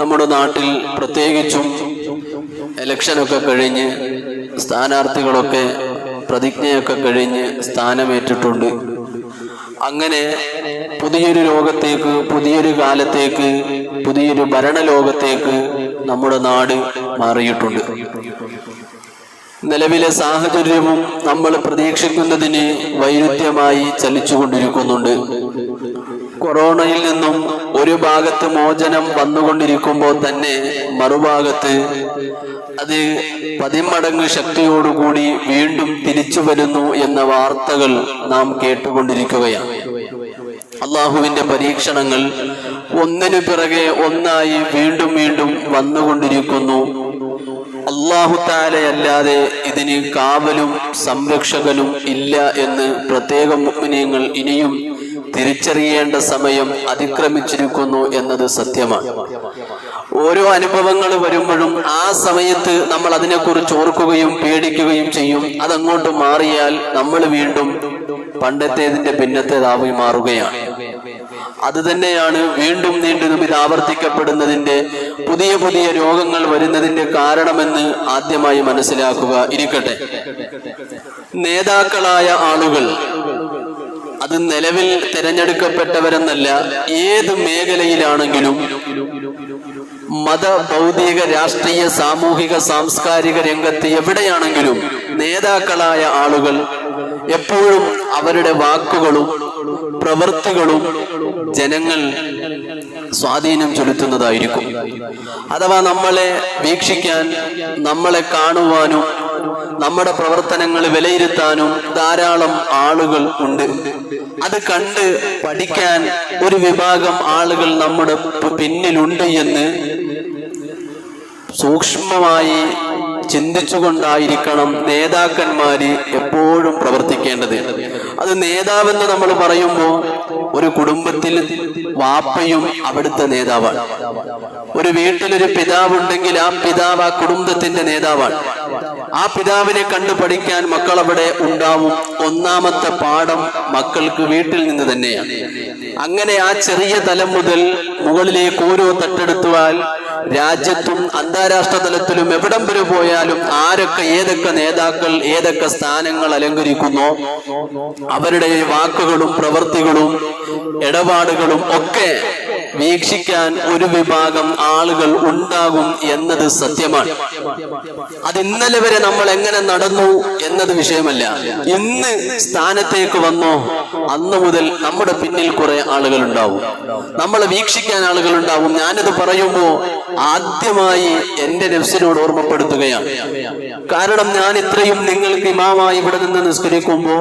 നമ്മുടെ നാട്ടിൽ പ്രത്യേകിച്ചും ഇലക്ഷനൊക്കെ കഴിഞ്ഞ് സ്ഥാനാർത്ഥികളൊക്കെ പ്രതിജ്ഞയൊക്കെ കഴിഞ്ഞ് സ്ഥാനമേറ്റിട്ടുണ്ട്. അങ്ങനെ പുതിയൊരു ലോകത്തേക്ക് പുതിയൊരു കാലത്തേക്ക് പുതിയൊരു ഭരണലോകത്തേക്ക് നമ്മുടെ നാട് മാറിയിട്ടുണ്ട്. നിലവിലെ സാഹചര്യവും നമ്മൾ പ്രതീക്ഷിക്കുന്നതിന് വൈരുദ്ധ്യമായി ചലിച്ചുകൊണ്ടിരിക്കുന്നുണ്ട്. കൊറോണയിൽ നിന്നും ഒരു ഭാഗത്ത് മോചനം വന്നുകൊണ്ടിരിക്കുമ്പോൾ തന്നെ മറുഭാഗത്ത് അത് പതിമടങ്ങ് ശക്തിയോടുകൂടി വീണ്ടും തിരിച്ചു വരുന്നു എന്ന വാർത്തകൾ നാം കേട്ടുകൊണ്ടിരിക്കുകയാണ്. അള്ളാഹുവിന്റെ പരീക്ഷണങ്ങൾ ഒന്നിനു പിറകെ ഒന്നായി വീണ്ടും വീണ്ടും വന്നുകൊണ്ടിരിക്കുന്നു. അള്ളാഹു താലയല്ലാതെ ഇതിന് കാവലും സംരക്ഷകനും ഇല്ല എന്ന് പ്രത്യേക മുഗ്നീയങ്ങൾ ഇനിയും തിരിച്ചറിയേണ്ട സമയം അതിക്രമിച്ചിരിക്കുന്നു എന്നത് സത്യമാണ്. ഓരോ അനുഭവങ്ങൾ വരുമ്പോഴും ആ സമയത്ത് നമ്മൾ അതിനെക്കുറിച്ച് ഓർക്കുകയും പേടിക്കുകയും ചെയ്യും. അതങ്ങോട്ട് മാറിയാൽ നമ്മൾ വീണ്ടും പണ്ടത്തേതിന്റെ ഭിന്നത്തേതായി മാറുകയാണ്. അത് തന്നെയാണ് വീണ്ടും വീണ്ടും ഇത് ആവർത്തിക്കപ്പെടുന്നതിന്റെ പുതിയ പുതിയ രോഗങ്ങൾ വരുന്നതിന്റെ കാരണമെന്ന് ആദ്യമായി മനസ്സിലാക്കുക ഇരിക്കട്ടെ. നേതാക്കളായ ആളുകൾ അത് നിലവിൽ തിരഞ്ഞെടുക്കപ്പെട്ടവരെന്നല്ല ഏത് മേഖലയിലാണെങ്കിലും മത ഭൗതിക രാഷ്ട്രീയ സാമൂഹിക സാംസ്കാരിക രംഗത്ത് എവിടെയാണെങ്കിലും നേതാക്കളായ ആളുകൾ എപ്പോഴും അവരുടെ വാക്കുകളും പ്രവൃത്തികളും ജനങ്ങൾ സ്വാധീനം ചെലുത്തുന്നതായിരിക്കും. അഥവാ നമ്മളെ വീക്ഷിക്കാൻ നമ്മളെ കാണുവാനും നമ്മുടെ പ്രവർത്തനങ്ങൾ വിലയിരുത്താനും ധാരാളം ആളുകൾ ഉണ്ട്. അത് കണ്ട് പഠിക്കാൻ ഒരു വിഭാഗം ആളുകൾ നമ്മുടെ പിന്നിലുണ്ട് എന്ന് സൂക്ഷ്മമായി ചിന്തിച്ചുകൊണ്ടായിരിക്കണം നേതാക്കന്മാര് എപ്പോഴും പ്രവർത്തിക്കേണ്ടത്. അത് നേതാവെന്ന് നമ്മൾ പറയുമ്പോൾ ഒരു കുടുംബത്തിൽ വാപ്പയും അവിടുത്തെ നേതാവാണ്. ഒരു വീട്ടിലൊരു പിതാവുണ്ടെങ്കിൽ ആ പിതാവ് ആ കുടുംബത്തിന്റെ നേതാവാണ്. ആ പിതാവിനെ കണ്ടു പഠിക്കാൻ മക്കൾ അവിടെ ഉണ്ടാവും. ഒന്നാമത്തെ പാഠം മക്കൾക്ക് വീട്ടിൽ നിന്ന് തന്നെയാണ്. അങ്ങനെ ആ ചെറിയ തലം മുതൽ മുകളിലേക്ക് ഓരോ തട്ടെടുത്തുവാൽ രാജ്യത്തും അന്താരാഷ്ട്ര തലത്തിലും എവിടം വരെ പോയാലും ആരൊക്കെ ഏതൊക്കെ നേതാക്കൾ ഏതൊക്കെ സ്ഥാനങ്ങൾ അലങ്കരിക്കുന്നു അവരുടെ വാക്കുകളും പ്രവൃത്തികളും ഇടപാടുകളും ഒക്കെ വീക്ഷിക്കാൻ ഒരു വിഭാഗം ആളുകൾ ഉണ്ടാകും എന്നത് സത്യമാണ്. അത് ഇന്നലെ വരെ നമ്മൾ എങ്ങനെ നടന്നു എന്നത് വിഷയമല്ല. ഇന്ന് സ്ഥാനത്തേക്ക് വന്നോ അന്ന് മുതൽ നമ്മുടെ പിന്നിൽ കുറെ ആളുകൾ ഉണ്ടാവും നമ്മളെ വീക്ഷിക്കാൻ ആളുകൾ ഉണ്ടാവും ഞാനിത് പറയുമ്പോ ആദ്യമായി എന്റെ നെഫ്സിനോട് ഓർമ്മപ്പെടുത്തുകയാണ്. കാരണം ഞാൻ ഇത്രയും നിങ്ങൾക്ക് ഇമാമായി ഇവിടെ നിന്ന് നിസ്കരിക്കുമ്പോ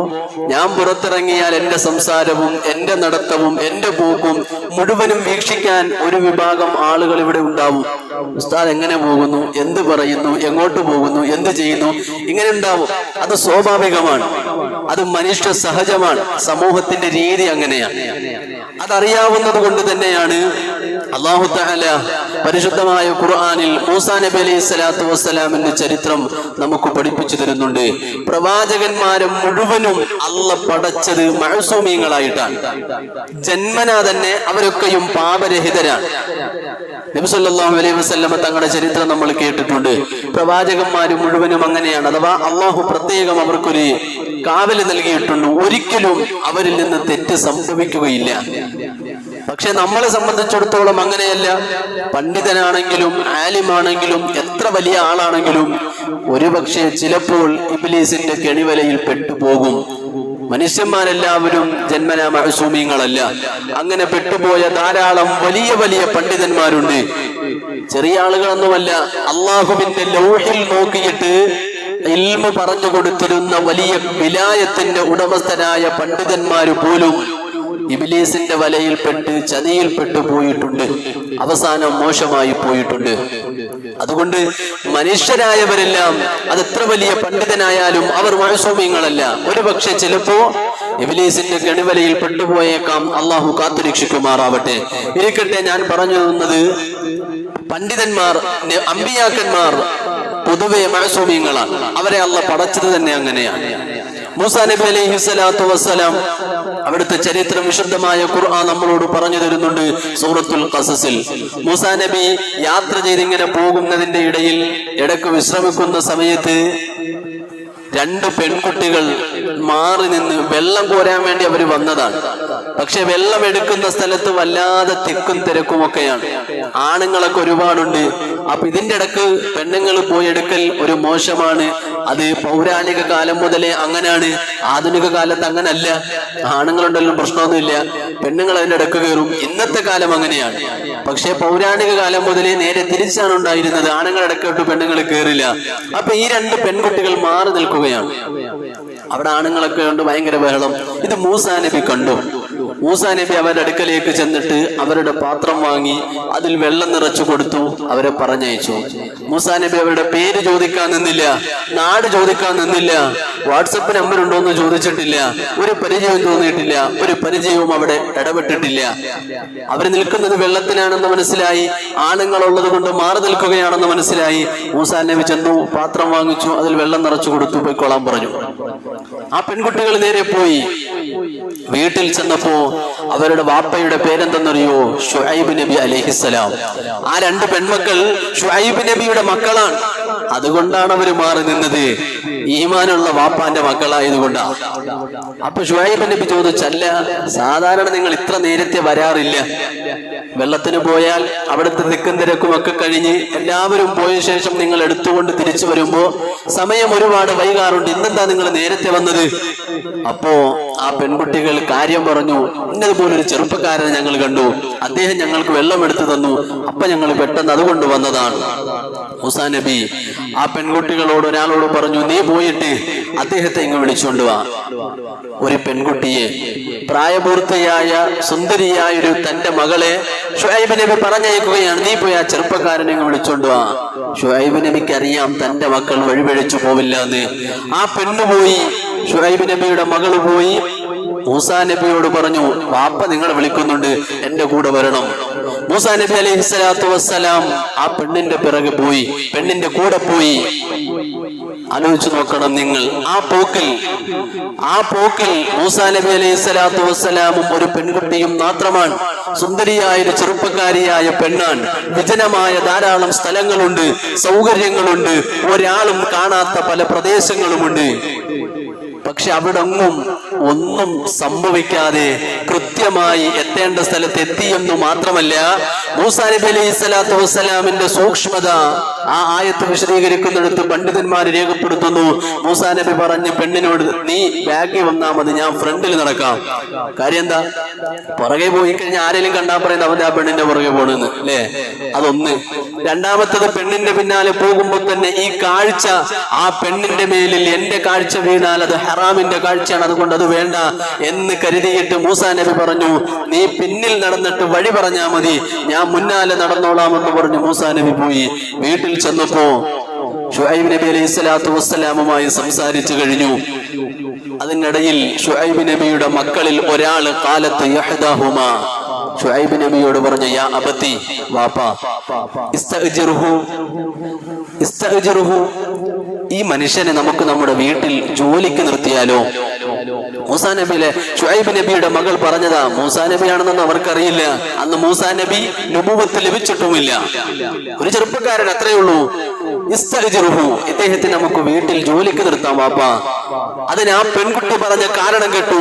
ഞാൻ പുറത്തിറങ്ങിയാൽ എന്റെ സംസാരവും എന്റെ നടത്തവും എന്റെ പോക്കും മുഴുവനും വീക്ഷിക്കാൻ ഒരു വിഭാഗം ആളുകൾ ഇവിടെ ഉണ്ടാവും. ഉസ്താദ് എങ്ങനെ പോകുന്നു? എന്ത് പറയുന്നു? എങ്ങോട്ട് പോകുന്നു? എന്ത് ചെയ്യുന്നു? ഇങ്ങനെ ഉണ്ടാവും. അത് സ്വാഭാവികമാണ്. അത് മനുഷ്യ സഹജമാണ്. സമൂഹത്തിന്റെ രീതി അങ്ങനെയാണ്. അതറിയാവുന്നത് കൊണ്ട് തന്നെയാണ് അള്ളാഹു തഹല പരിശുദ്ധമായ ഖുർആാനിൽ മൂസാ നബി അലൈഹി സ്വലാത്തു വസ്സലാമിന്റെ ചരിത്രം നമുക്ക് പഠിപ്പിച്ചു തരുന്നുണ്ട്. പ്രവാചകന്മാരെ മുഴുവനും അള്ള പടച്ചത് മഴസൂമിയങ്ങളായിട്ടാണ് ജന്മനാ തന്നെ അവരൊക്കെയും പാപരഹിതരാണ്. നബിസല്ലാഹു അലൈഹി വസല്ലമ തങ്ങളുടെ ചരിത്രം നമ്മൾ കേട്ടിട്ടുണ്ട്. പ്രവാചകന്മാര് മുഴുവനും അങ്ങനെയാണ്. അഥവാ അള്ളാഹു പ്രത്യേകം അവർക്കൊരു കാവൽ നൽകിയിട്ടുണ്ട്. ഒരിക്കലും അവരിൽ നിന്ന് തെറ്റ് സംഭവിക്കുകയില്ല. പക്ഷെ നമ്മളെ സംബന്ധിച്ചിടത്തോളം അങ്ങനെയല്ല. പണ്ഡിതനാണെങ്കിലും ആലിമാണെങ്കിലും എത്ര വലിയ ആളാണെങ്കിലും ഒരുപക്ഷെ ചിലപ്പോൾ ഇബിലീസിന്റെ കെണിവലയിൽ പെട്ടുപോകും. മനുഷ്യന്മാരെല്ലാവരും ജന്മനാ മഹസൂമിയങ്ങളല്ല അങ്ങനെ പെട്ടുപോയ ധാരാളം വലിയ വലിയ പണ്ഡിതന്മാരുണ്ട്. ചെറിയ ആളുകളൊന്നുമല്ല. അള്ളാഹുവിന്റെ ലൗഹിൽ നോക്കിയിട്ട് ഇൽമ പറഞ്ഞു കൊടുത്തിരുന്ന വലിയ വിലായത്തിന്റെ ഉടമസ്ഥനായ പണ്ഡിതന്മാര് പോലും ഇബിലീസിന്റെ വലയിൽപ്പെട്ട് ചതിയിൽപ്പെട്ടു പോയിട്ടുണ്ട്. അവസാനം മോശമായി പോയിട്ടുണ്ട്. അതുകൊണ്ട് മനുഷ്യരായവരെല്ലാം അത് എത്ര വലിയ പണ്ഡിതനായാലും അവർ മഴസൗമ്യങ്ങളല്ല ഒരു പക്ഷെ ചിലപ്പോ ഇബിലീസിന്റെ ഗണിവലയിൽ പെട്ടുപോയേക്കാം. അള്ളാഹു കാത്തുരക്ഷിക്കുമാറാവട്ടെ. ഇരിക്കട്ടെ ഞാൻ പറഞ്ഞു തന്നത് പണ്ഡിതന്മാർ അമ്പിയാക്കന്മാർ പൊതുവെ മഴസൗമ്യങ്ങളാണ് അവരെ അള്ള പടച്ചത് തന്നെ അങ്ങനെയാണ്. മൂസാ നബി അലൈഹി സ്വലാത്തു വസ്സലാം അവിടുത്തെ ചരിത്രം വിശുദ്ധമായ ഖുർആൻ നമ്മളോട് പറഞ്ഞു തരുന്നുണ്ട് സൂറത്തുൽ ഖസസിൽ. മൂസാ നബി യാത്ര ചെയ്തിങ്ങനെ പോകുന്നതിന്റെ ഇടയിൽ ഇടയ്ക്ക് വിശ്രമിക്കുന്ന സമയത്ത് രണ്ട് പെൺകുട്ടികൾ മാറി നിന്ന് വെള്ളം കോരാൻ വേണ്ടി അവർ വന്നതാണ്. പക്ഷെ വെള്ളം എടുക്കുന്ന സ്ഥലത്ത് വല്ലാതെ തിക്കും തിരക്കും ഒക്കെയാണ് ആണുങ്ങളൊക്കെ ഒരുപാടുണ്ട്. അപ്പൊ ഇതിന്റെ ഇടയ്ക്ക് പെണ്ണുങ്ങൾ പോയി എടുക്കൽ ഒരു മോശമാണ്. അത് പൗരാണിക കാലം മുതലേ അങ്ങനെയാണ് ആധുനിക കാലത്ത് അങ്ങനല്ല. ആണുങ്ങളുണ്ടല്ലോ പ്രശ്നമൊന്നുമില്ല. പെണ്ണുങ്ങൾ അതിന്റെ ഇടയ്ക്ക് കയറും. ഇന്നത്തെ കാലം അങ്ങനെയാണ്. പക്ഷേ പൗരാണിക കാലം മുതലേ നേരെ തിരിച്ചാണ് ഉണ്ടായിരുന്നത്. ആണുങ്ങൾ ഇടക്കോട്ട് പെണ്ണുങ്ങൾ കയറില്ല. അപ്പൊ ഈ രണ്ട് പെൺകുട്ടികൾ മാറി നിൽക്കുകയാണ്. അവിടെ ആണുങ്ങളൊക്കെ ഉണ്ട് ഭയങ്കര ബഹളം. ഇത് മൂസാ നബി കണ്ടു. മൂസാ നബി അവരുടെ അടുക്കലേക്ക് ചെന്നിട്ട് അവരുടെ പാത്രം വാങ്ങി അതിൽ വെള്ളം നിറച്ചു കൊടുത്തു അവരെ പറഞ്ഞയച്ചു. മൂസാ നബി അവരുടെ പേര് ചോദിക്കാൻ നിന്നില്ല നാട് ചോദിക്കാൻ നിന്നില്ല വാട്സപ്പ് നമ്പർ ഉണ്ടോ എന്ന് ചോദിച്ചിട്ടില്ല ഒരു പരിചയവും തോന്നിയിട്ടില്ല ഒരു പരിചയവും അവിടെ ഇടപെട്ടിട്ടില്ല. അവർ നിൽക്കുന്നത് വെള്ളത്തിനാണെന്ന് മനസ്സിലായി ആണുങ്ങൾ ഉള്ളത് കൊണ്ട് മാറി നിൽക്കുകയാണെന്ന് മനസ്സിലായി. മൂസാ നബി ചെന്നു പാത്രം വാങ്ങിച്ചു അതിൽ വെള്ളം നിറച്ചു കൊടുത്തു പോയിക്കോളാൻ പറഞ്ഞു. ആ പെൺകുട്ടികൾ നേരെ പോയി. വീട്ടിൽ ചെന്നപ്പോ അവരുടെ വാപ്പയുടെ പേരെന്തെന്നറിയോ? ഷുഹൈബ് നബി അലഹിസലാം ആ രണ്ട് പെൺമക്കൾ ഷുഹൈബ് നബിയുടെ മക്കളാണ്. അതുകൊണ്ടാണ് അവർ മാറി നിന്നത്. ഈമാനുള്ള വാപ്പാന്റെ മക്കളായതുകൊണ്ടാണ് അപ്പൊ ഷുഹൈബ് നബി ചോദിച്ചല്ല സാധാരണ നിങ്ങൾ ഇത്ര നേരത്തെ വരാറില്ല. വെള്ളത്തിന് പോയാൽ അവിടുത്തെ തിക്കും തിരക്കും ഒക്കെ കഴിഞ്ഞ് എല്ലാവരും പോയ ശേഷം നിങ്ങൾ എടുത്തുകൊണ്ട് തിരിച്ചു വരുമ്പോ സമയം ഒരുപാട് വൈകാറുണ്ട്. ഇന്നെന്താ നിങ്ങൾ നേരത്തെ വന്നത്? അപ്പോ ആ പെൺകുട്ടികൾ കാര്യം പറഞ്ഞു. ഇന്നതുപോലെ ഒരു ചെറുപ്പക്കാരനെ ഞങ്ങൾ കണ്ടു. അദ്ദേഹം ഞങ്ങൾക്ക് വെള്ളം എടുത്തു തന്നു. അപ്പൊ ഞങ്ങൾ പെട്ടെന്ന് അതുകൊണ്ട് വന്നതാണ്. മുസാ നബി ആ പെൺകുട്ടികളോട് ഒരാളോട് പറഞ്ഞു നീ പോയിട്ട് അദ്ദേഹത്തെ ഇങ്ങ് വിളിച്ചോണ്ട് വാ ഒരു പെൺകുട്ടിയെ പ്രായപൂർത്തിയായ സുന്ദരിയായ ഒരു തന്റെ മകളെ ഷുഹൈബ് നബി പറഞ്ഞയക്കുകയാണ് നീ പോയി ആ ചെറുപ്പക്കാരനെ വിളിച്ചോണ്ട് വാ ഷുഹൈബ് നബിക്ക് അറിയാം തന്റെ മക്കൾ വഴിപഴിച്ചു പോവില്ല എന്ന് ആ പെണ്ണ് പോയി ഷുഹൈബ് നബിയുടെ മകൾ പോയി മൂസാ നബിയോട് പറഞ്ഞു വാപ്പ നിങ്ങളെ വിളിക്കുന്നുണ്ട് എന്റെ കൂടെ വരണം. മൂസാ നബി അലൈഹി സ്വലാത്തു വസ്സലാം ആ പെണ്ണിന്റെ പിറകെ പോയി പെണ്ണിന്റെ കൂടെ പോയി. ആലോചിച്ചു നോക്കണം നിങ്ങൾ ആ പോക്കിൽ ആ പോക്കിൽ മൂസാ നബി അലൈഹി സ്വലാത്തു വസ്സലാമും ഒരു പെൺകുട്ടിയും മാത്രമാണ്. സുന്ദരിയായ ഒരു ചെറുപ്പക്കാരിയായ പെണ്ണാണ്. വിജനമായ ധാരാളം സ്ഥലങ്ങളുണ്ട് സൗകര്യങ്ങളുണ്ട് ഒരാളും കാണാത്ത പല പ്രദേശങ്ങളുമുണ്ട്. പക്ഷെ അവിടെ ഒന്നും ഒന്നും സംഭവിക്കാതെ കൃത്യമായി എത്തേണ്ട സ്ഥലത്ത് എത്തിയെന്നു മാത്രമല്ല മൂസാനബി അലൈഹി സ്വലാത്തു വസ്സലാമിന്റെ സൂക്ഷ്മത ആ ആയത്ത് വിശദീകരിക്കുന്നിടത്ത് പണ്ഡിതന്മാർ രേഖപ്പെടുത്തുന്നു. മൂസാനബി പറഞ്ഞ പെണ്ണിനോട് നീ ബാക്കി വന്നാ മതി ഞാൻ ഫ്രണ്ടിൽ നടക്കാം. കാര്യം എന്താ? പുറകെ പോയി കഴിഞ്ഞാൽ ആരെങ്കിലും കണ്ടാൽ പറയുന്നത് അവന്റെ ആ പെണ്ണിന്റെ പുറകെ പോണെന്ന് അല്ലേ? അതൊന്ന്. രണ്ടാമത്തത് പെണ്ണിന്റെ പിന്നാലെ പോകുമ്പോൾ തന്നെ ഈ കാഴ്ച ആ പെണ്ണിന്റെ മേലിൽ എന്റെ കാഴ്ച വീണാൽ അത് ഹറാമിന്റെ കാഴ്ചയാണ്. അതുകൊണ്ട് അത് വേണ്ട എന്ന് കരുതിയിട്ട് മൂസാ നബി പറഞ്ഞു നീ പിന്നിൽ നടന്നിട്ട് വഴി പറഞ്ഞാ മതി. ഞാൻ മുന്നാലെ നടന്നോളാമെന്ന് പറഞ്ഞു മൂസാ നബി പോയി. വീട്ടിൽ ചെന്നപ്പോ ഷുഹൈബ് നബി അലൈഹി സ്വലാത്തു വസ്സലാമുമായി സംസാരിച്ചു കഴിഞ്ഞു. അതിനിടയിൽ ഷുഹൈബ് നബിയുടെ മക്കളിൽ ഒരാൾ കാലത്ത് ഷുഹൈബ് നബിയോട് പറഞ്ഞു യാ അബത്തി ഈ മനുഷ്യനെ നമുക്ക് നമ്മുടെ വീട്ടിൽ ജോലിക്ക് നിർത്തിയാലോ? മൂസാ നബിയിലെ ഷുഹൈബ് നബിയുടെ മകൾ പറഞ്ഞതാ മൂസാ നബിയാണെന്നൊന്നും അവർക്കറിയില്ല. അന്ന് മൂസാ നബി നുപൂവത്ത് ലഭിച്ചിട്ടുമില്ല. ഒരു ചെറുപ്പക്കാരൻ അത്രേ ഉള്ളൂ. ഇദ്ദേഹത്തെ നമുക്ക് വീട്ടിൽ ജോലിക്ക് നിർത്താം വാപ്പ. അതിന് ആ പെൺകുട്ടി പറഞ്ഞ കാരണം കേട്ടു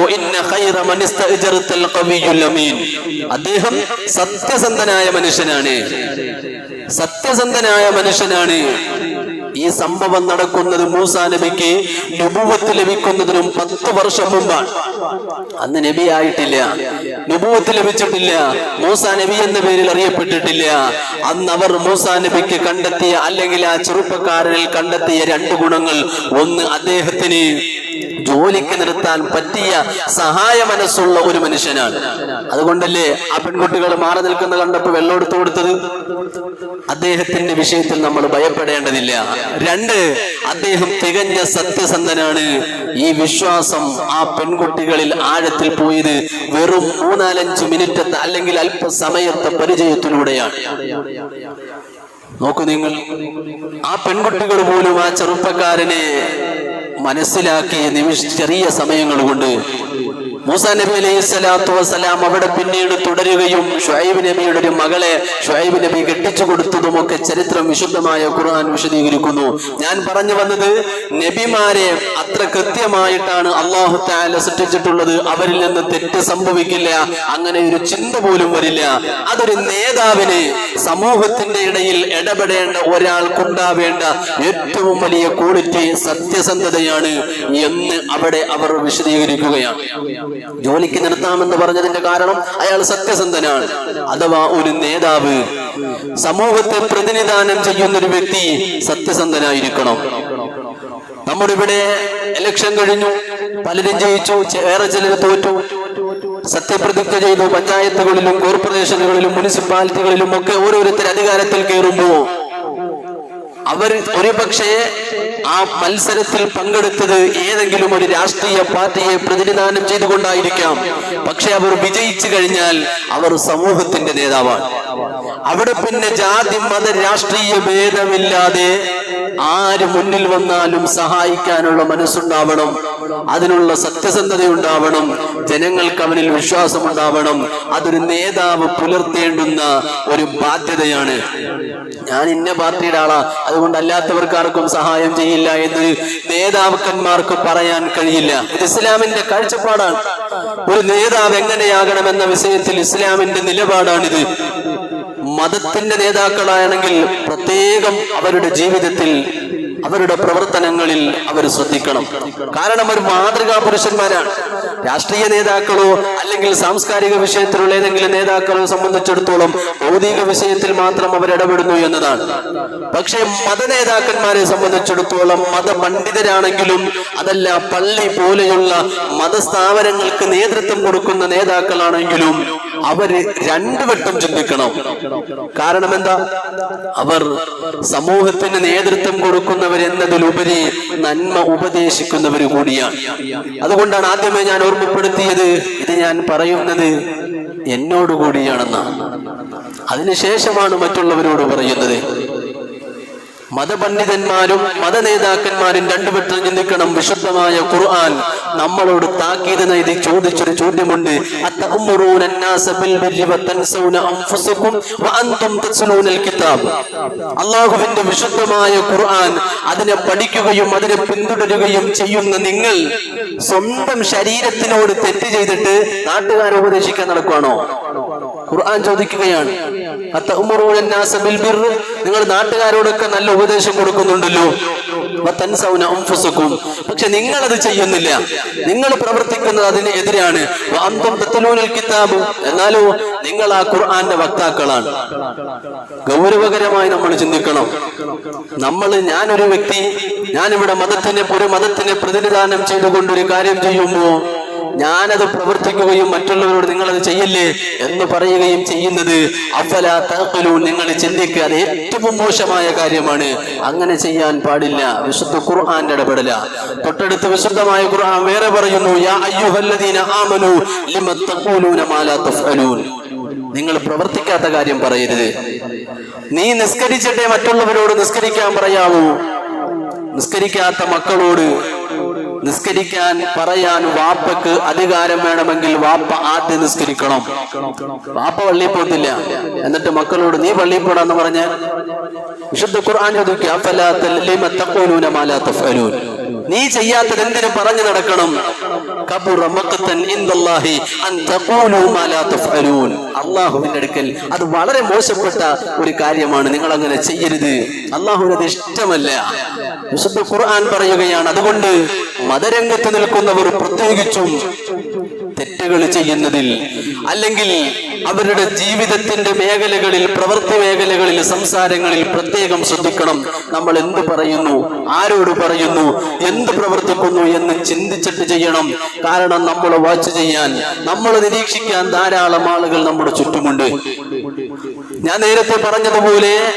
അദ്ദേഹം സത്യസന്ധനായ മനുഷ്യനാണ്. സത്യസന്ധനായ മനുഷ്യനാണ്. ഈ സംഭവം നടക്കുന്നത് മൂസാ നബിക്ക് നുപൂവത്ത് ലഭിക്കുന്നതിനും പത്ത് വർഷം മുമ്പാണ്. അന്ന് നബി ആയിട്ടില്ല. നുപൂവത്ത് ലഭിച്ചിട്ടില്ല. മൂസാ നബി എന്ന പേരിൽ അറിയപ്പെട്ടിട്ടില്ല. അന്ന് അവർ മൂസാ നബിക്ക് കണ്ടെത്തിയ അല്ലെങ്കിൽ ആ ചെറുപ്പക്കാരനിൽ കണ്ടെത്തിയ രണ്ട് ഗുണങ്ങൾ. ഒന്ന് അദ്ദേഹത്തിന്. ജോലിക്ക് നിർത്താൻ പറ്റിയ സഹായ മനസ്സുള്ള ഒരു മനുഷ്യനാണ്. അതുകൊണ്ടല്ലേ ആ പെൺകുട്ടികൾ മാറി നിൽക്കുന്ന കണ്ടപ്പോ വെള്ളം എടുത്തു കൊടുത്തത്? അദ്ദേഹത്തിന്റെ വിഷയത്തിൽ നമ്മൾ ഭയപ്പെടേണ്ടതില്ല. രണ്ട് അദ്ദേഹം തികഞ്ഞ സത്യസന്ധനാണ്. ഈ വിശ്വാസം ആ പെൺകുട്ടികളിൽ ആഴത്തിൽ പോയത് വെറും മൂന്നാലഞ്ച് മിനിറ്റത്തെ അല്ലെങ്കിൽ അല്പസമയത്തെ പരിചയത്തിലൂടെയാണ്. നോക്കൂ നിങ്ങൾ ആ പെൺകുട്ടികൾ പോലും ആ ചെറുപ്പക്കാരനെ മനസ്സിലാക്കിയ നിമിഷ ചെറിയ സമയങ്ങൾ കൊണ്ട് മൂസ നബി അലൈഹി സ്വലാത്തു വസ്സലാം അവിടെ പിന്നീട് തുടരുകയും ഷുഹൈബ് നബിയുടെ ഒരു മകളെ ഷുഹൈബ് നബി കെട്ടിച്ചു കൊടുത്തതുമൊക്കെ ചരിത്രം വിശുദ്ധമായ ഖുർആൻ വിശദീകരിക്കുന്നു. ഞാൻ പറഞ്ഞു വന്നത് നബിമാരെ അത്ര കൃത്യമായിട്ടാണ് അള്ളാഹു താല സൃഷ്ടിച്ചിട്ടുള്ളത്. അവരിൽ നിന്ന് തെറ്റ് സംഭവിക്കില്ല. അങ്ങനെ ഒരു ചിന്ത പോലും വരില്ല. അതൊരു നേതാവിന് സമൂഹത്തിന്റെ ഇടയിൽ ഇടപെടേണ്ട ഒരാൾക്കുണ്ടാവേണ്ട ഏറ്റവും വലിയ ക്വാളിറ്റി സത്യസന്ധതയാണ് എന്ന് അവിടെ അവർ വിശദീകരിക്കുകയാണ്. ജോലിക്ക് നിർത്താമെന്ന് പറഞ്ഞതിന്റെ കാരണം അയാൾ സത്യസന്ധനാണ്. അഥവാ ഒരു നേതാവ് സമൂഹത്തെ പ്രതിനിധാനം ചെയ്യുന്ന ഒരു വ്യക്തി സത്യസന്ധനായിരിക്കണം. നമ്മുടെ ഇവിടെ ഇലക്ഷൻ കഴിഞ്ഞു. പലരും ജയിച്ചു. വേറെ ചിലർ തോറ്റു. സത്യപ്രതിജ്ഞ ചെയ്തു. പഞ്ചായത്തുകളിലും കോർപ്പറേഷനുകളിലും മുനിസിപ്പാലിറ്റികളിലും ഒക്കെ ഓരോരുത്തർ അധികാരത്തിൽ കയറുമ്പോ അവർ ഒരു പക്ഷേ ആ മത്സരത്തിൽ പങ്കെടുത്തത് ഏതെങ്കിലും ഒരു രാഷ്ട്രീയ പാർട്ടിയെ പ്രതിനിധാനം ചെയ്തുകൊണ്ടായിരിക്കാം. പക്ഷെ അവർ വിജയിച്ചു കഴിഞ്ഞാൽ അവർ സമൂഹത്തിന്റെ നേതാവാണ്. അവിടെ പിന്നെ ജാതി മത രാഷ്ട്രീയ ഭേദമില്ലാതെ ആര് മുന്നിൽ വന്നാലും സഹായിക്കാനുള്ള മനസ്സുണ്ടാവണം. അതിനുള്ള സത്യസന്ധത ഉണ്ടാവണം ജനങ്ങൾക്ക് അവനിൽ വിശ്വാസം ഉണ്ടാവണം അതൊരു നേതാവ് പുലർത്തേണ്ടുന്ന ഒരു ബാധ്യതയാണ്. ഞാൻ ഇന്ന പാർട്ടിയുടെ ആളാ. അതുകൊണ്ട് അല്ലാത്തവർക്ക് ആർക്കും സഹായം ചെയ്യില്ല എന്ന് നേതാക്കന്മാർക്ക് പറയാൻ കഴിയില്ല. ഇത് ഇസ്ലാമിന്റെ കാഴ്ചപ്പാടാണ്. ഒരു നേതാവ് എങ്ങനെയാകണമെന്ന വിഷയത്തിൽ ഇസ്ലാമിന്റെ നിലപാടാണിത്. മതത്തിന്റെ നേതാക്കളാണെങ്കിൽ പ്രത്യേകം അവരുടെ ജീവിതത്തിൽ അവരുടെ പ്രവർത്തനങ്ങളിൽ അവർ ശ്രദ്ധിക്കണം. കാരണം അവർ മാതൃകാ പുരുഷന്മാരാണ്. രാഷ്ട്രീയ നേതാക്കളോ അല്ലെങ്കിൽ സാംസ്കാരിക വിഷയത്തിലുള്ള ഏതെങ്കിലും നേതാക്കളോ സംബന്ധിച്ചിടത്തോളം ഭൗതിക വിഷയത്തിൽ മാത്രം അവർ ഇടപെടുന്നു എന്നതാണ്. പക്ഷേ മതനേതാക്കന്മാരെ സംബന്ധിച്ചിടത്തോളം മതപണ്ഡിതരാണെങ്കിലും അതല്ല പള്ളി പോലെയുള്ള മതസ്ഥാപനങ്ങൾക്ക് നേതൃത്വം കൊടുക്കുന്ന നേതാക്കളാണെങ്കിലും അവർ രണ്ടു വട്ടം ചിന്തിക്കണം. കാരണം എന്താ? അവർ സമൂഹത്തിന് നേതൃത്വം കൊടുക്കുന്നവർ എന്നതിലുപരി നന്മ ഉപദേശിക്കുന്നവർ കൂടിയാണ്. അതുകൊണ്ടാണ് ആദ്യമേ ഞാൻ ഓർമ്മപ്പെടുത്തിയത് ഇത് ഞാൻ പറയുന്നത് എന്നോടുകൂടിയാണെന്നാണ് അതിനുശേഷമാണ് മറ്റുള്ളവരോട് പറയുന്നത്. മതപണ്ഡിതന്മാരും മത നേതാക്കന്മാരും രണ്ടുപെട്ട് ചിന്തിക്കണം വിശുദ്ധമായ ഖുർആൻ നമ്മളോട് താക്കീത് നൽകി ചോദിച്ചൊരു ചോദ്യമുണ്ട്. അള്ളാഹുവിന്റെ വിശുദ്ധമായ ഖുർആൻ അതിനെ പഠിക്കുകയും അതിനെ പിന്തുടരുകയും ചെയ്യുന്ന നിങ്ങൾ സ്വന്തം ശരീരത്തിനോട് തെറ്റ് ചെയ്തിട്ട് നാട്ടുകാരെ ഉപദേശിക്കാൻ നടക്കുവാണോ? ഖുർആൻ ചോദിക്കുകയാണ്. നിങ്ങൾ നാട്ടുകാരോടൊക്കെ നല്ല ഉപദേശം കൊടുക്കുന്നുണ്ടല്ലോ. പക്ഷെ നിങ്ങൾ അത് ചെയ്യുന്നില്ല. നിങ്ങൾ പ്രവർത്തിക്കുന്നത് അതിന് എതിരാണ്. എന്നാലോ നിങ്ങൾ ആ ഖുർആന്റെ വക്താക്കളാണ്. ഗൗരവകരമായി നമ്മൾ ചിന്തിക്കണം. നമ്മൾ ഞാനൊരു വ്യക്തി. ഞാനിവിടെ മതത്തിനെ ഒരു മതത്തിനെ പ്രതിനിധാനം ചെയ്തുകൊണ്ട് ഒരു കാര്യം ചെയ്യുമ്പോൾ ഞാനത് പ്രവർത്തിക്കുകയും മറ്റുള്ളവരോട് നിങ്ങളത് ചെയ്യല്ലേ എന്ന് പറയുകയും ചെയ്യുന്നത്. അഫല തഖലൂ നിങ്ങൾ ചിന്തിക്കുക അത് ഏറ്റവും മോശമായ കാര്യമാണ്. അങ്ങനെ ചെയ്യാൻ പാടില്ല. വിശുദ്ധ ഖുർആന്റെ ഇടപെടല. തൊട്ടടുത്ത് വിശുദ്ധമായ ഖുർആൻ വേറെ പറയുന്നു യാ അയ്യുഹല്ലദീന ആമനു ലിമ തഖൂലൂന മാ ലാ തഫ്അലൂൻ. നിങ്ങൾ പ്രവർത്തിക്കാത്ത കാര്യം പറയരുത്. നീ നിസ്കരിച്ചിട്ടേ മറ്റുള്ളവരോട് നിസ്കരിക്കാൻ പറയാവൂ. നിസ്കരിക്കാത്ത മക്കളോട് നിസ്കരിക്കാൻ പറയാൻ വാപ്പക്ക് അധികാരം വേണമെങ്കിൽ വാപ്പ ആദ്യം നിസ്കരിക്കണം. വാപ്പ പള്ളിയിൽ പോകത്തില്ല. എന്നിട്ട് മക്കളോട് നീ പള്ളിയിൽ പോടാന്ന് പറഞ്ഞ വിശുദ്ധ ഖുർആൻ ചോദിക്കുക "അഫലാ തല്ലീമ തഖൂലൂന മാ ലാ നീ ചെയ്യാത്തത് എന്തിനു പറഞ്ഞു നടക്കണം. അള്ളാഹുവിന്റെ അടുക്കൽ അത് വളരെ മോശപ്പെട്ട ഒരു കാര്യമാണ്. നിങ്ങൾ അങ്ങനെ ചെയ്യരുത്. അള്ളാഹുവിനത് ഇഷ്ടമല്ല. വിശുദ്ധ ഖുർആൻ പറയുകയാണ് അതുകൊണ്ട് മതരംഗത്ത് നിൽക്കുന്നവർ പ്രത്യേകിച്ചും തെറ്റുകൾ ചെയ്യുന്നതിൽ അല്ലെങ്കിൽ അവരുടെ ജീവിതത്തിന്റെ മേഖലകളിൽ പ്രവൃത്തി മേഖലകളിൽ സംസാരങ്ങളിൽ പ്രത്യേകം ശ്രദ്ധിക്കണം. നമ്മൾ എന്ത് പറയുന്നു? ആരോട് പറയുന്നു? എന്ത് പ്രവർത്തിക്കുന്നു എന്ന് ചിന്തിച്ചിട്ട് ചെയ്യണം. കാരണം നമ്മൾ വാച്ച് ചെയ്യാൻ നമ്മൾ നിരീക്ഷിക്കാൻ ധാരാളം ആളുകൾ നമ്മുടെ ചുറ്റുമുണ്ട്. ഞാൻ നേരത്തെ പറഞ്ഞതുപോലെ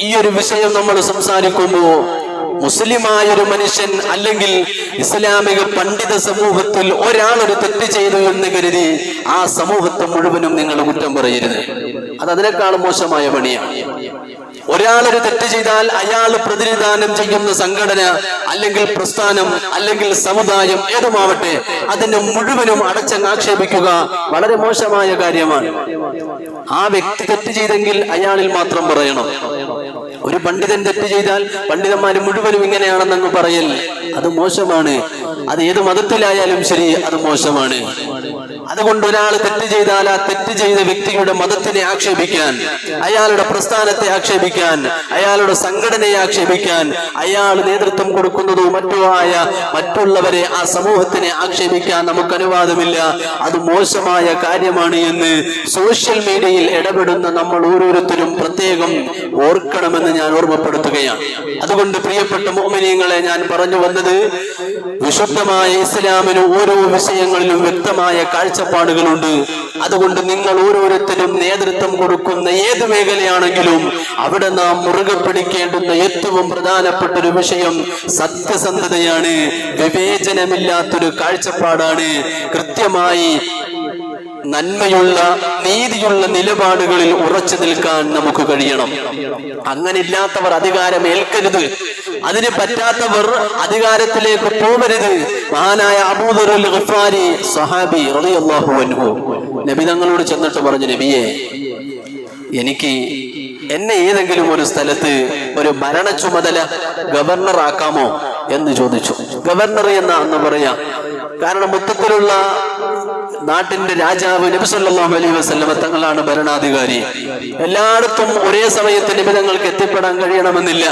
ഈ ഒരു വിഷയം നമ്മൾ സംസാരിക്കുമ്പോൾ മുസ്ലിമായ ഒരു മനുഷ്യൻ അല്ലെങ്കിൽ ഇസ്ലാമിക പണ്ഡിത സമൂഹത്തിൽ ഒരാളൊരു ഒരു തെറ്റ് ചെയ്തു എന്ന് കരുതി ആ സമൂഹത്തെ മുഴുവനും നിങ്ങൾ കുറ്റം പറയരുത്. അത് അതിനേക്കാൾ മോശമായ പണിയാണ്. ഒരാളൊരു തെറ്റ് ചെയ്താൽ അയാൾ പ്രതിനിധാനം ചെയ്യുന്ന സംഘടന അല്ലെങ്കിൽ പ്രസ്ഥാനം അല്ലെങ്കിൽ സമുദായം ഏതുമാവട്ടെ അതിനെ മുഴുവനും അടച്ചങ്ങ് ആക്ഷേപിക്കുക വളരെ മോശമായ കാര്യമാണ്. ആ വ്യക്തി തെറ്റ് ചെയ്തെങ്കിൽ അയാളിൽ മാത്രം പറയണം. ഒരു പണ്ഡിതൻ തെറ്റ് ചെയ്താൽ പണ്ഡിതന്മാർ മുഴുവനും ഇങ്ങനെയാണെന്നങ്ങ് പറയൽ. അത് മോശമാണ്. അത് ഏത് മതത്തിലായാലും ശരി അത് മോശമാണ്. അതുകൊണ്ട് ഒരാൾ തെറ്റ് ചെയ്താൽ ആ തെറ്റ് ചെയ്ത വ്യക്തിയുടെ മതത്തിനെ ആക്ഷേപിക്കാൻ അയാളുടെ പ്രസ്ഥാനത്തെ ആക്ഷേപിക്കാൻ അയാളുടെ സംഘടനയെ ആക്ഷേപിക്കാൻ അയാൾ നേതൃത്വം കൊടുക്കുന്നതോ മറ്റോ ആയ മറ്റുള്ളവരെ ആ സമൂഹത്തിനെ ആക്ഷേപിക്കാൻ നമുക്ക് അനുവാദമില്ല. അത് മോശമായ കാര്യമാണ് എന്ന് സോഷ്യൽ മീഡിയയിൽ ഇടപെടുന്ന നമ്മൾ ഓരോരുത്തരും പ്രത്യേകം ഓർക്കണമെന്ന് ഞാൻ ഓർമ്മപ്പെടുത്തുകയാണ്. അതുകൊണ്ട് പ്രിയപ്പെട്ട മോമിനിയങ്ങളെ ഞാൻ പറഞ്ഞു വന്നത് വിശുദ്ധമായ ഇസ്ലാമിന് ഓരോ വിഷയങ്ങളിലും വ്യക്തമായ കാഴ്ചപ്പാടുകളുണ്ട്. അതുകൊണ്ട് നിങ്ങൾ ഓരോരുത്തരും നേതൃത്വം കൊടുക്കുന്ന ഏത് മേഖലയാണെങ്കിലും അവിടെ നാം മുറുകെ പിടിക്കേണ്ടുന്ന ഏറ്റവും പ്രധാനപ്പെട്ട ഒരു വിഷയം സത്യസന്ധതയാണ്. വിവേചനമില്ലാത്തൊരു കാഴ്ചപ്പാടാണ്. കൃത്യമായി നന്മയുള്ള നീതിയുള്ള നിലപാടുകളിൽ ഉറച്ചു നിൽക്കാൻ നമുക്ക് കഴിയണം. അങ്ങനെ ഇല്ലാത്തവർ അധികാരം ഏൽക്കരുത് അതിന് പറ്റാത്തവർ അധികാരത്തിലേക്ക് പോകരുത്. മഹാനായ അബൂദറുൽ സഹാബി റളിയല്ലാഹു അൻഹു നബി തങ്ങളോട് ചെന്നിട്ട് പറഞ്ഞു നബിയെ എനിക്ക് എന്നെ ഏതെങ്കിലും ഒരു സ്ഥലത്ത് ഒരു ഭരണ ചുമതല ഗവർണർ ആക്കാമോ? എന്ന് ചോദിച്ചു. ഗവർണർ എന്ന് പറയാ പറയാം. കാരണം മൊത്തത്തിലുള്ള നാട്ടിന്റെ രാജാവ് നബി സല്ലല്ലാഹു അലൈഹി വസല്ലമ തങ്ങളാണ് ഭരണാധികാരി. എല്ലായിടത്തും ഒരേ സമയത്ത് നിബിധങ്ങൾക്ക് എത്തിപ്പെടാൻ കഴിയണമെന്നില്ല.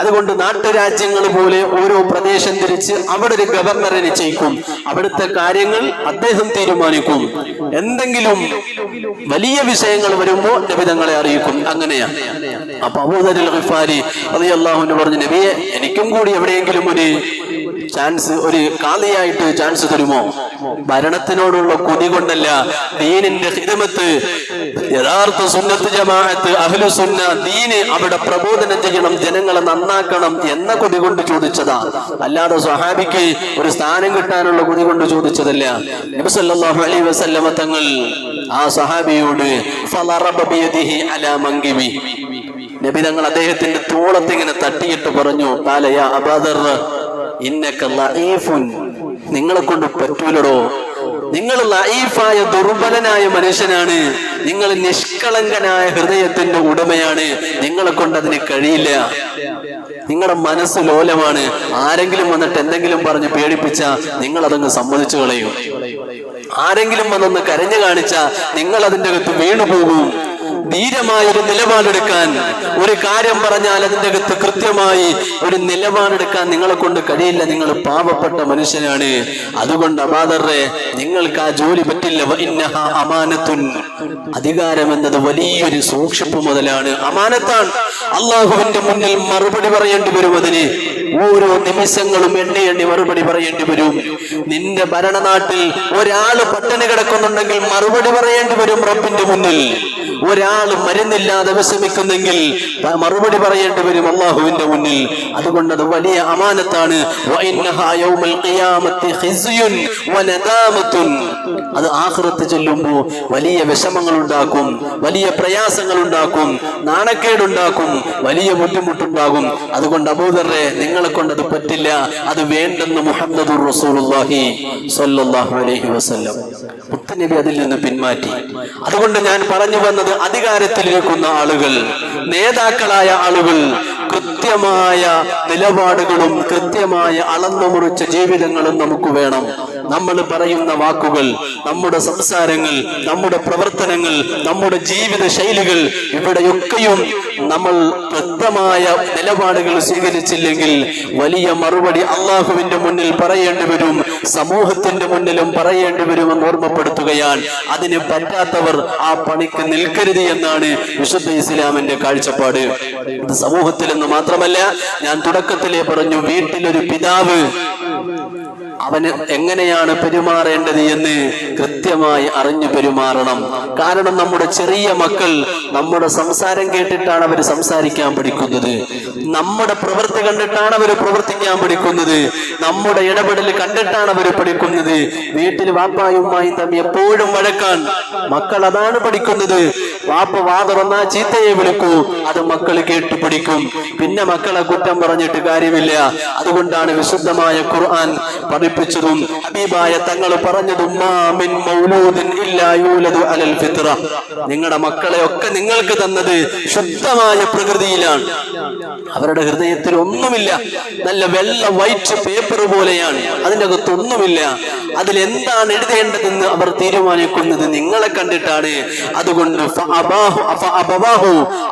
അതുകൊണ്ട് നാട്ടുരാജ്യങ്ങൾ പോലെ ഓരോ പ്രദേശം തിരിച്ച് അവിടെ ഒരു ഗവർണറെ നിശ്ചയിക്കും. അവിടുത്തെ കാര്യങ്ങൾ അദ്ദേഹം തീരുമാനിക്കും. എന്തെങ്കിലും വലിയ വിഷയങ്ങൾ വരുമ്പോൾ നബിതങ്ങളെ അറിയിക്കും. അങ്ങനെയാണ് അപ്പൊ അബൂദരിൽ ഖിഫാരി റളിയല്ലാഹു പറഞ്ഞു നബിയെ എനിക്കും കൂടി എവിടെയെങ്കിലും ഒരു ചാൻസ് ഒരു കാലിയായിട്ട് ചാൻസ് തരുമോ? ഭരണത്തിനോടുള്ള കൊതി കൊണ്ടല്ല ദീനിന്റെ ഹിതമത്ത്. യഥാർത്ഥ സുന്നത്ത് ജമാഅത്ത് അഹ്ലു സുന്ന ദീന് അവിടെ പ്രബോധനം ചെയ്യണം ജനങ്ങളെ നന്നാക്കണം എന്ന കൊതി കൊണ്ട് ചോദിച്ചതാ. അല്ലാതെ സ്വഹാബിക്ക് ഒരു സ്ഥാനം കിട്ടാനുള്ള കൊതി കൊണ്ട് ചോദിച്ചതല്ല. നബി സല്ലല്ലാഹു അലൈഹി വസല്ലമ തങ്ങൾ ആ സഹാബിയോട് ഫലറബ ബിയദിഹി അലാ മങ്കിബി നബി തങ്ങൾ അദ്ദേഹത്തിന്റെ തോളത്തിങ്ങനെ തട്ടിയിട്ട് പറഞ്ഞു കാലയ അബാദർ നിങ്ങളെ കൊണ്ട് പറ്റൂലടോ. നിങ്ങൾ ലൈഫായ ദുർബലനായ മനുഷ്യനാണ്. നിങ്ങൾ നിഷ്കളങ്കനായ ഹൃദയത്തിന്റെ ഉടമയാണ്. നിങ്ങളെ കൊണ്ട് അതിന് കഴിയില്ല. നിങ്ങളുടെ മനസ്സ് ലോലമാണ്. ആരെങ്കിലും വന്നിട്ട് എന്തെങ്കിലും പറഞ്ഞ് പേടിപ്പിച്ച നിങ്ങൾ അതങ്ങ് സമ്മതിച്ചു കളയും. ആരെങ്കിലും വന്നൊന്ന് കരഞ്ഞു കാണിച്ച നിങ്ങൾ അതിന്റെ അകത്ത് വീണു പോകും ധീരമായ ഒരു നിലപാടെടുക്കാൻ ഒരു കാര്യം പറഞ്ഞാൽ അതിന്റെ അകത്ത് കൃത്യമായി ഒരു നിലപാടെടുക്കാൻ നിങ്ങളെ കൊണ്ട് കഴിയില്ല. നിങ്ങൾ പാവപ്പെട്ട മനുഷ്യനാണ്. അതുകൊണ്ട് അബാദറെ നിങ്ങൾക്ക് ആ ജോലി പറ്റില്ല. അമാനത്തുൻ. അധികാരം എന്നത് വലിയൊരു സൂക്ഷിപ്പ് മുതലാണ്. അമാനത്താണ്. അള്ളാഹുവിന്റെ മുന്നിൽ മറുപടി പറയേണ്ടി വരും അതിന് ഓരോ നിമിഷങ്ങളും എണ്ണി എണ്ണി മറുപടി പറയേണ്ടി വരും. നിന്റെ ഭരണനാട്ടിൽ ഒരാൾ പട്ടിണി കിടക്കുന്നുണ്ടെങ്കിൽ മറുപടി പറയേണ്ടി വരും റബ്ബിന്റെ മുന്നിൽ. ഒരാൾ മരുന്നില്ലാതെ വിഷമിക്കുന്നെങ്കിൽ മറുപടി പറയേണ്ടി വരും അള്ളാഹുവിന്റെ മുന്നിൽ. അതുകൊണ്ട് അത് വലിയ അമാനത്താണ്. അത് ആഖിറത്ത് ചെല്ലുമ്പോൾ വലിയ വിഷമങ്ങൾ ഉണ്ടാക്കും വലിയ പ്രയാസങ്ങൾ ഉണ്ടാക്കും നാണക്കേടുണ്ടാക്കും വലിയ ബുദ്ധിമുട്ടുണ്ടാകും. അതുകൊണ്ട് അബൂദറെ നിങ്ങളെ കൊണ്ട് അത് പറ്റില്ല. അത് വേണ്ടെന്ന് മുഹമ്മദ് റസൂലുള്ളാഹി സ്വല്ലല്ലാഹു അലൈഹി വസല്ലം. മുത്തനബി അതിൽ നിന്ന് പിന്മാറ്റി. അതുകൊണ്ട് ഞാൻ പറഞ്ഞു വന്നത് അധികാരത്തിലിരിക്കുന്ന ആളുകൾ നേതാക്കളായ ആളുകൾ കൃത്യമായ നിലപാടുകളും കൃത്യമായ അളന്നു മുറിച്ച ജീവിതങ്ങളും നമുക്ക് വേണം. നമ്മൾ പറയുന്ന വാക്കുകൾ നമ്മുടെ സംസാരങ്ങൾ നമ്മുടെ പ്രവർത്തനങ്ങൾ നമ്മുടെ ജീവിത ശൈലികൾ ഇവിടെയൊക്കെയും നമ്മൾ വ്യക്തമായ നിലപാടുകൾ സ്വീകരിച്ചില്ലെങ്കിൽ വലിയ മറുപടി അള്ളാഹുവിന്റെ മുന്നിൽ പറയേണ്ടി വരും സമൂഹത്തിന്റെ മുന്നിലും പറയേണ്ടി വരുമെന്ന് ഓർമ്മപ്പെടുത്തുകയാണ് അതിന് പറ്റാത്തവർ ആ പണിക്ക് നിൽക്കരുത് എന്നാണ് വിശുദ്ധ ഇസ്ലാമിന്റെ കാഴ്ചപ്പാട്. സമൂഹത്തിലെന്ന് മാത്രമല്ല ഞാൻ തുടക്കത്തിലേ പറഞ്ഞു വീട്ടിലൊരു പിതാവ് അവന് എങ്ങനെയാണ് പെരുമാറേണ്ടത് എന്ന് കൃത്യമായി അറിഞ്ഞു പെരുമാറണം. കാരണം നമ്മുടെ ചെറിയ മക്കൾ നമ്മുടെ സംസാരം കേട്ടിട്ടാണ് അവർ സംസാരിക്കാൻ പഠിക്കുന്നത്. നമ്മുടെ പ്രവൃത്തി കണ്ടിട്ടാണ് അവർ പ്രവർത്തിക്കാൻ പഠിക്കുന്നത്. നമ്മുടെ ഇടപെടൽ കണ്ടിട്ടാണ് അവർ പഠിക്കുന്നത്. വീട്ടിൽ വാപ്പായുമായി തമ്മിൽ എപ്പോഴും വഴക്കാൻ മക്കൾ അതാണ് പഠിക്കുന്നത്. വാപ്പ വാ തുറന്നാ ചീത്തയെ വിളിക്കൂ. അത് മക്കൾ കേട്ടു പിടിക്കും പിന്നെ മക്കളെ കുറ്റം പറഞ്ഞിട്ട് കാര്യമില്ല. അതുകൊണ്ടാണ് വിശുദ്ധമായ ഖുർആൻ പഠിപ്പിച്ചതും ഹബീബായ തങ്ങൾ പറഞ്ഞതും മൗലൂദിൻ ഇല്ലാ അലൽ നിങ്ങളുടെ മക്കളെ ഒക്കെ നിങ്ങൾക്ക് തന്നത് ശുദ്ധമായ പ്രകൃതിയിലാണ്. അവരുടെ ഹൃദയത്തിൽ ഒന്നുമില്ല. നല്ല വെള്ള വൈറ്റ് പേപ്പർ പോലെയാണ്. അതിന്റെ അകത്ത് അതിൽ എന്താണ് എഴുതേണ്ടതെന്ന് അവർ തീരുമാനിക്കുന്നത്? നിങ്ങളെ കണ്ടിട്ടാണ്. അതുകൊണ്ട്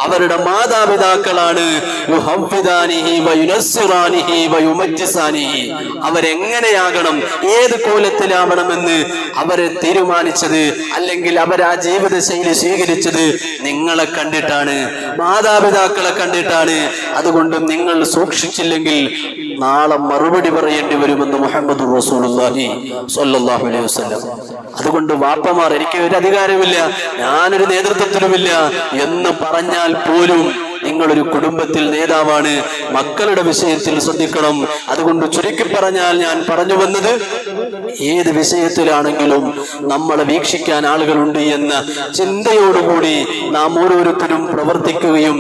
അവരുടെ മാതാപിതാക്കളാണ്. അവരെങ്ങനെയാകണം? ഏത് കോലത്തിലാവണമെന്ന് അവരെ തീരുമാനിച്ചത്? അല്ലെങ്കിൽ അവർ ആ ജീവിത ശൈലി സ്വീകരിച്ചത്? നിങ്ങളെ കണ്ടിട്ടാണ്. മാതാപിതാക്കളെ കണ്ടിട്ടാണ്. അതുകൊണ്ട് നിങ്ങൾ സൂക്ഷിച്ചില്ലെങ്കിൽ നാളെ മറുപടി പറയേണ്ടി വരുമെന്ന് മുഹമ്മദ് അലൈഹി അതുകൊണ്ട് വാപ്പമാർ എനിക്ക് ഒരു അധികാരമില്ല ഞാനൊരു നേതൃത്വത്തിലുമില്ല എന്ന് പറഞ്ഞാൽ പോലും നിങ്ങളൊരു കുടുംബത്തിൽ നേതാവാണ് മക്കളുടെ വിഷയത്തിൽ ശ്രദ്ധിക്കണം. അതുകൊണ്ട് ചുരുക്കി പറഞ്ഞാൽ ഞാൻ പറഞ്ഞു വന്നത് ഏത് വിഷയത്തിലാണെങ്കിലും നമ്മളെ വീക്ഷിക്കാൻ ആളുകളുണ്ട് എന്ന ചിന്തയോടുകൂടി നാം ഓരോരുത്തരും പ്രവർത്തിക്കുകയും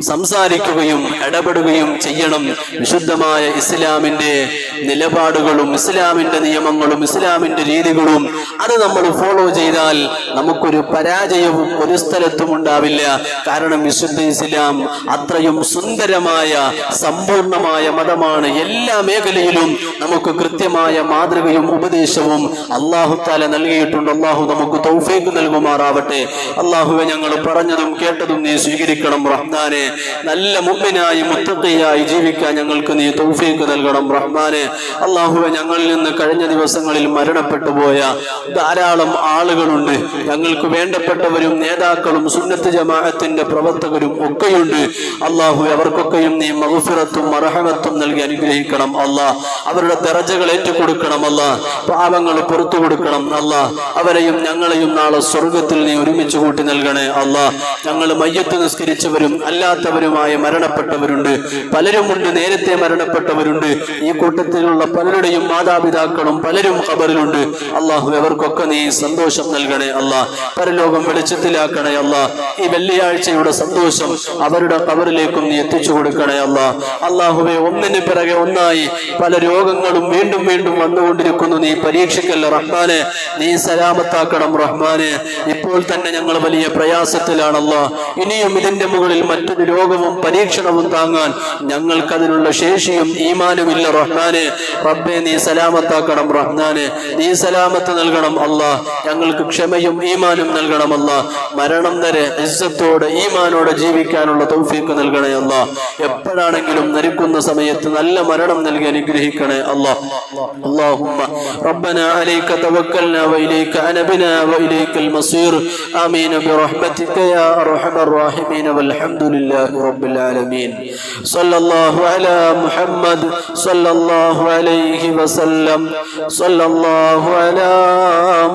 സംസാരിക്കുകയും ഇടപെടുകയും ചെയ്യണം. വിശുദ്ധമായ ഇസ്ലാമിന്റെ നിലപാടുകളും ഇസ്ലാമിന്റെ നിയമങ്ങളും ഇസ്ലാമിന്റെ രീതികളും അത് നമ്മൾ ഫോളോ ചെയ്താൽ നമുക്കൊരു പരാജയവും ഒരു സ്ഥലത്തും ഉണ്ടാവില്ല. കാരണം വിശുദ്ധ ഇസ്ലാം അത്രയും സുന്ദരമായ സമ്പൂർണമായ മതമാണ്. എല്ലാ മേഖലയിലും നമുക്ക് കൃത്യമായ മാതൃകയും ഉപദേശവും അള്ളാഹു താല നൽകിയിട്ടുണ്ട്. അള്ളാഹു നമുക്ക് തൗഫീഖ് നൽകുമാറാവട്ടെ. അള്ളാഹുവെ ഞങ്ങൾ പറഞ്ഞതും കേട്ടതും നീ സ്വീകരിക്കണം റഹ്മാനെ. നല്ല മുമ്പിനായി മുത്തക്കയായി ജീവിക്കാൻ ഞങ്ങൾക്ക് നീ തൗഫീക്ക് നൽകണം റഹ്മാനെ. അള്ളാഹുവെ ഞങ്ങളിൽ നിന്ന് കഴിഞ്ഞ ദിവസങ്ങളിൽ മരണപ്പെട്ടു പോയ ധാരാളം ആളുകളുണ്ട്. ഞങ്ങൾക്ക് വേണ്ടപ്പെട്ടവരും നേതാക്കളും സുന്നത്ത് ജമാഅത്തിന്റെ പ്രവർത്തകരും ഒക്കെയുണ്ട്. അള്ളാഹു അവർക്കൊക്കെയും നീ മഹുഫിറത്തും മറഹമത്തും നൽകി അനുഗ്രഹിക്കണം അല്ലാ. അവരുടെ ദറജകൾ ഏറ്റുകൊടുക്കണം അല്ല. പാപങ്ങൾ പുറത്തു കൊടുക്കണം അല്ല. അവരെയും ഞങ്ങളെയും നാളെ സ്വർഗത്തിൽ നീ ഒരുമിച്ച് കൂട്ടി നൽകണേ അല്ല. ഞങ്ങൾ മയ്യത്ത് നിസ്കരിച്ചവരും അല്ലാത്തവരുമായ മരണപ്പെട്ടവരുണ്ട്. പലരുമുണ്ട് നേരത്തെ മരണപ്പെട്ടവരുണ്ട്. ഈ കൂട്ടത്തിലുള്ള പലരുടെയും മാതാപിതാക്കളും പലരും ഖബറിലുണ്ട്. അള്ളാഹു അവർക്കൊക്കെ നീ സന്തോഷം നൽകണേ അല്ല പരലോകം വെളിച്ചത്തിലാക്കണേ അല്ല ഈ വെള്ളിയാഴ്ചയുടെ സന്തോഷം അവരുടെ ഖബറിലേക്കും നീ എത്തിച്ചു കൊടുക്കണേ അല്ല അള്ളാഹുവെ ഒന്നിന് പിറകെ ഒന്നായി പല രോഗങ്ങളും വീണ്ടും വീണ്ടും വന്നുകൊണ്ടിരിക്കുന്നു. നീ പരീക്ഷിക്കല്ല റഹ്മാനെ? നീ സലാമത്താക്കണം റഹ്മാനെ. ഇപ്പോൾ തന്നെ ഞങ്ങൾ വലിയ പ്രയാസത്തിലാണല്ലോ. ഇനിയും ഇതിന്റെ മുകളിൽ മറ്റൊരു രോഗവും പരീക്ഷണവും താങ്ങാൻ ഞങ്ങൾക്കതിനുള്ള ശേഷിയും ഈമാനുമില്ല റഹ്മാനെ റബ്ബെ നീ സലാമത്താക്കണം റഹ്മാനെ നീ സലാമത്ത് നൽകണം അല്ലാ ഞങ്ങൾക്ക് ക്ഷമയും ഈമാനും നൽകണം അല്ലാ മരണം വരെ ഇസ്സത്തോടെ ഈമാനോടെ ജീവിക്കാനുള്ള തൗഫീക്ക് നൽകണേ അല്ലാ എപ്പോഴാണെങ്കിലും നരിക്കുന്ന സമയത്ത് നല്ല മരണം നൽകി അനുഗ്രഹിക്കണേ അല്ലാ اللهم ربنا عليك توكلنا وإليك أنبنا وإليك المصير آمين برحمتك يا أرحم الراحمين والحمد لله رب العالمين صلى الله على محمد صلى الله عليه وسلم صلى الله على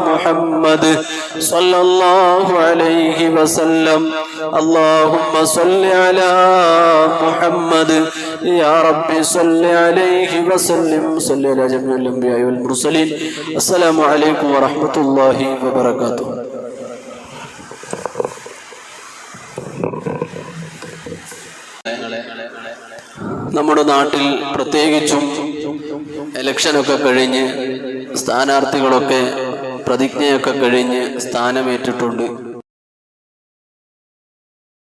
محمد صلى الله عليه وسلم اللهم صل على محمد يا ربي صل عليه وسلم صل على جميع الأنبياء والمرسلين السلام عليكم ورحمة الله وبركاته നമ്മുടെ നാട്ടിൽ പ്രത്യേകിച്ചും ഇലക്ഷനൊക്കെ കഴിഞ്ഞ് സ്ഥാനാർത്ഥികളൊക്കെ പ്രതിജ്ഞയൊക്കെ കഴിഞ്ഞ് സ്ഥാനമേറ്റിട്ടുണ്ട്.